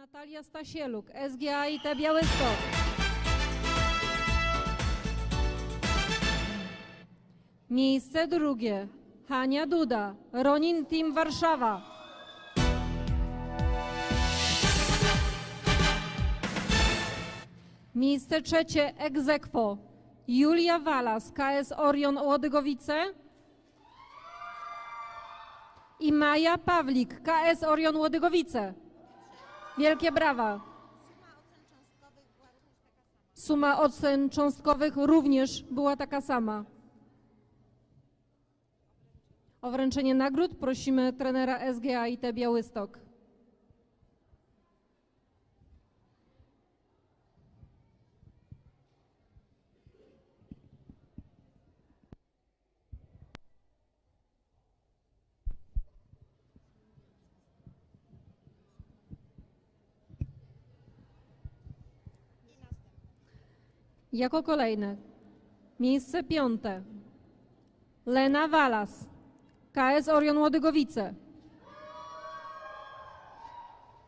Natalia Stasieluk, SGA IT Białystok. Miejsce drugie Hania Duda, Ronin Team Warszawa. Miejsce trzecie Egzekwo Julia Walas, KS Orion Łodygowice i Maja Pawlik, KS Orion Łodygowice. Wielkie brawa. Suma ocen cząstkowych również była taka sama. O wręczenie nagród prosimy trenera SGA IT Białystok. Jako kolejne miejsce piąte Lena Walas, KS Orion Łodygowice.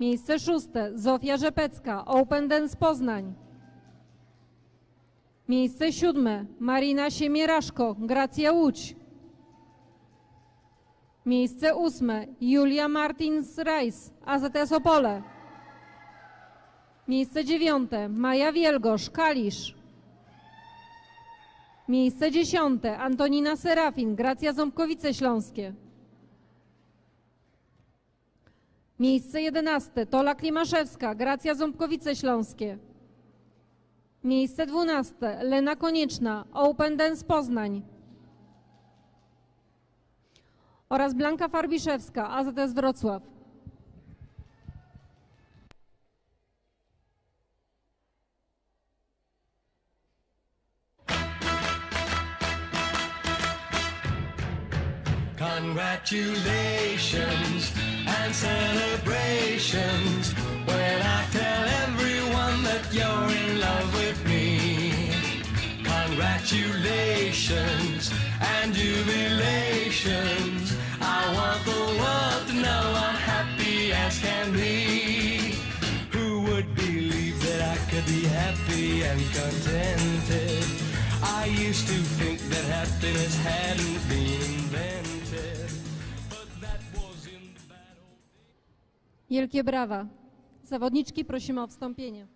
Miejsce szóste Zofia Rzepecka, Open Dance Poznań. Miejsce siódme Marina Siemieraszko, Gracja Łódź. Miejsce ósme Julia Martins-Rajs, AZS Opole. Miejsce dziewiąte Maja Wielgosz, Kalisz. Miejsce dziesiąte Antonina Serafin, Gracja Ząbkowice Śląskie. Miejsce jedenaste Tola Klimaszewska, Gracja Ząbkowice Śląskie. Miejsce dwunaste Lena Konieczna, Open Dance Poznań. Oraz Blanka Farbiszewska, AZS Wrocław. Congratulations and celebrations when I tell everyone that you're in love with me. Congratulations and jubilations. I want the world to know I'm happy as can be. Who would believe that I could be happy and contented? I used to think that happiness hadn't been Wielkie brawa. Zawodniczki prosimy o wstąpienie.